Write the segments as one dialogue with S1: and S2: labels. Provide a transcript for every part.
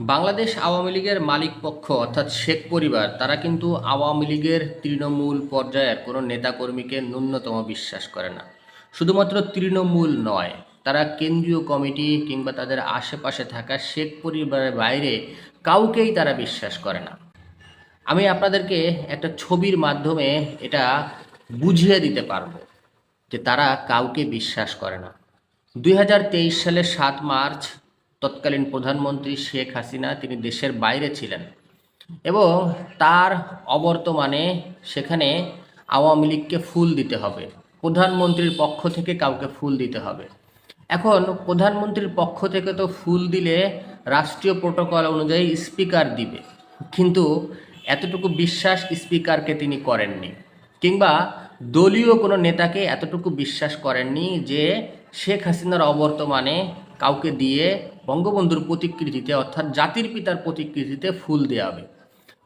S1: বাংলাদেশ আওয়ামী লীগের মালিক পক্ষ, অর্থাৎ শেখ পরিবার, তারা কিন্তু আওয়ামী লীগের তৃণমূল পর্যায়ের কোনো নেতাকর্মীকে ন্যূনতম বিশ্বাস করে না। শুধুমাত্র তৃণমূল নয়, তারা কেন্দ্রীয় কমিটি কিংবা তাদের আশেপাশে থাকা শেখ পরিবারের বাইরে কাউকেই তারা বিশ্বাস করে না। আমি আপনাদেরকে একটা ছবির মাধ্যমে এটা বুঝিয়ে দিতে পারব যে তারা কাউকে বিশ্বাস করে না। দুই সালের সাত মার্চ তৎকালীন প্রধানমন্ত্রী শেখ হাসিনা তিনি দেশের বাইরে ছিলেন এবং তার অবর্তমানে সেখানে আওয়ামী লীগকে ফুল দিতে হবে। প্রধানমন্ত্রীর পক্ষ থেকে কাউকে ফুল দিতে হবে। এখন প্রধানমন্ত্রীর পক্ষ থেকে তো ফুল দিলে রাষ্ট্রীয় প্রোটোকল অনুযায়ী স্পিকার দিবে। কিন্তু এতটুকু বিশ্বাস স্পিকারকে তিনি করেননি কিংবা দলীয় কোনো নেতাকে এতটুকু বিশ্বাস করেননি যে শেখ হাসিনার অবর্তমানে কাউকে দিয়ে বঙ্গবন্ধুর প্রতিকৃতিতে, অর্থাৎ জাতির পিতার প্রতিকৃতিতে ফুল দেওয়া হবে।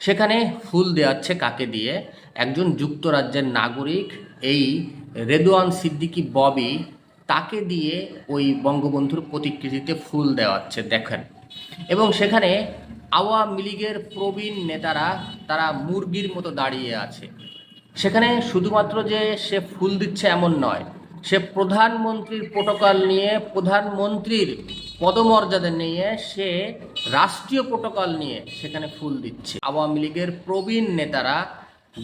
S1: সেখানে ফুল দেওয়াচ্ছে কাকে দিয়ে? একজন যুক্তরাজ্যের নাগরিক, এই রেদওয়ান সিদ্দিকী ববি, তাকে দিয়ে ওই বঙ্গবন্ধুর প্রতিকৃতিতে ফুল দেওয়াচ্ছে, দেখেন। এবং সেখানে আওয়ামী লীগের প্রবীণ নেতারা, তারা মুরগির মতো দাঁড়িয়ে আছে। সেখানে শুধুমাত্র যে সে ফুল দিচ্ছে এমন নয় সে প্রধানমন্ত্রীর প্রোটোকল নিয়ে, প্রধানমন্ত্রীর পদমর্যাদা নিয়ে সে রাষ্ট্রীয় প্রোটোকল নিয়ে সেখানে ফুল দিচ্ছে। আওয়ামী লীগের প্রবীণ নেতারা,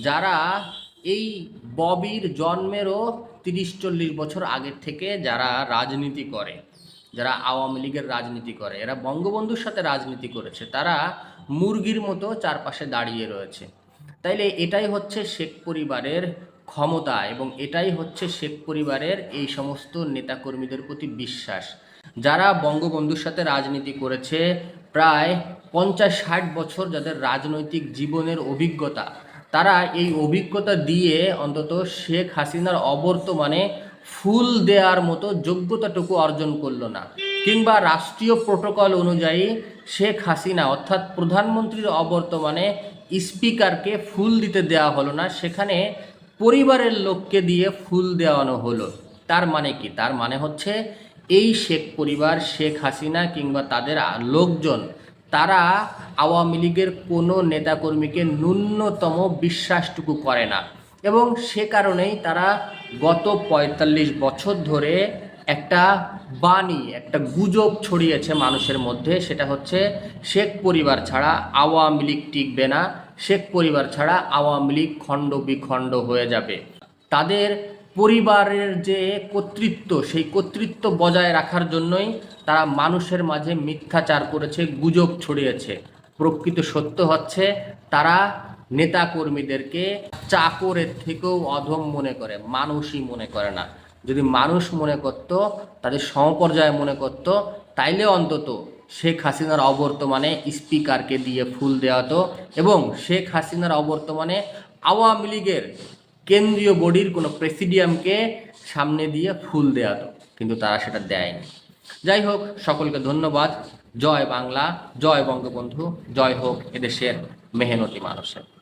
S1: যারা এই ববির জন্মেরও তিরিশ চল্লিশ বছর আগের থেকে যারা রাজনীতি করে, যারা আওয়ামী লীগের রাজনীতি করে, এরা বঙ্গবন্ধুর সাথে রাজনীতি করেছে, তারা মুরগির মতো চারপাশে দাঁড়িয়ে রয়েছে। তাইলে এটাই হচ্ছে শেখ পরিবারের ক্ষমতা এবং এটাই হচ্ছে শেখ পরিবারের এই সমস্ত নেতাকর্মীদের প্রতি বিশ্বাস। যারা বঙ্গবন্ধুর সাথে রাজনীতি করেছে, প্রায় পঞ্চাশ ষাট বছর যাদের রাজনৈতিক জীবনের অভিজ্ঞতা, তারা এই অভিজ্ঞতা দিয়ে অন্তত শেখ হাসিনার অবর্তমানে ফুল দেওয়ার মতো যোগ্যতাটুকু অর্জন করল না। কিংবা রাষ্ট্রীয় প্রোটোকল অনুযায়ী শেখ হাসিনা, অর্থাৎ প্রধানমন্ত্রীর অবর্তমানে স্পিকারকে ফুল দিতে দেওয়া হলো না। সেখানে পরিবারের লোককে দিয়ে ফুল দেওয়ানো হলো। তার মানে কি? তার মানে হচ্ছে এই শেখ পরিবার, শেখ হাসিনা কিংবা তাদের লোকজন, তারা আওয়ামী লীগের কোনো নেতাকর্মীকে ন্যূনতম বিশ্বাসটুকু করে না। এবং সে কারণেই তারা গত পঁয়তাল্লিশ বছর ধরে একটা বাণী, একটা গুজব ছড়িয়েছে মানুষের মধ্যে, সেটা হচ্ছে শেখ পরিবার ছাড়া আওয়ামী লীগ টিকবে না। শেখ পরিবার ছাড়া আওয়ামী লীগ খণ্ড বিখণ্ড হয়ে যাবে। তাদের পরিবারের যে কর্তৃত্ব, সেই কর্তৃত্ব বজায় রাখার জন্যই তারা মানুষের মাঝে মিথ্যাচার করেছে, গুজব ছড়িয়েছে। প্রকৃত সত্য হচ্ছে, তারা নেতাকর্মীদেরকে চাকরের থেকেও অধম মনে করে, মানুষই মনে করে না। যদি মানুষ মনে করত, তাদের সমপর্যায়ে মনে করত, তাইলে অন্তত শেখ হাসিনার অবর্তমানে স্পিকারকে দিয়ে ফুল দেওয়া এবং শেখ হাসিনার অবর্তমানে আওয়ামী লীগের কেন্দ্রীয় বডির কোনো প্রেসিডিয়ামকে সামনে দিয়ে ফুল দেওয়া কিন্তু তারা সেটা দেয়নি। যাই হোক, সকলকে ধন্যবাদ। জয় বাংলা, জয় বঙ্গবন্ধু, জয় হোক এদেশের মেহনতি মানুষের।